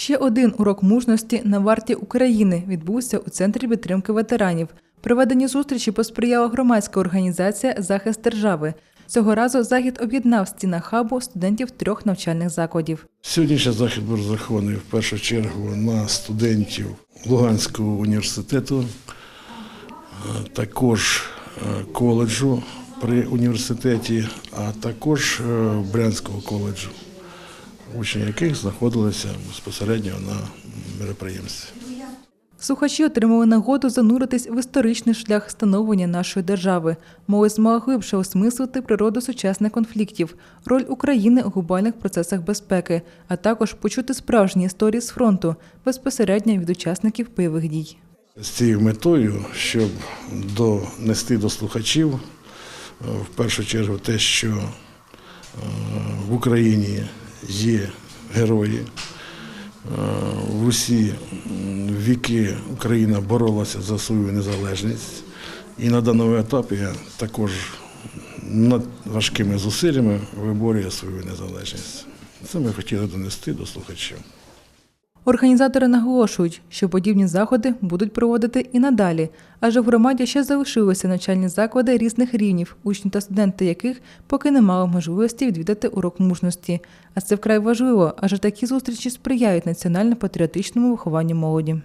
Ще один урок мужності на варті України відбувся у центрі підтримки ветеранів. Проведенні зустрічі посприяла громадська організація Захист держави. Цього разу захід об'єднав в стінах хабу студентів трьох навчальних закладів. Сьогоднішній захід був розрахований в першу чергу на студентів Луганського університету, е, також е, коледжу при університеті, а також е, Брянського коледжу, учні яких знаходилися безпосередньо на мероприємстві. Слухачі отримали нагоду зануритись в історичний шлях становлення нашої держави. Молодь змогла глибше осмислити природу сучасних конфліктів, роль України у глобальних процесах безпеки, а також почути справжні історії з фронту безпосередньо від учасників бойових дій. З цією метою, щоб донести до слухачів, е, в першу чергу, те, що е, в Україні є герої. Е, В усі віки Україна боролася за свою незалежність, і на даному етапі також над важкими зусиллями виборює свою незалежність. Це ми хотіли донести до слухачів. Організатори наголошують, що подібні заходи будуть проводити і надалі, адже в громаді ще залишилися навчальні заклади різних рівнів, учні та студенти яких поки не мали можливості відвідати урок мужності. А це вкрай важливо, адже такі зустрічі сприяють національно-патріотичному вихованню молоді.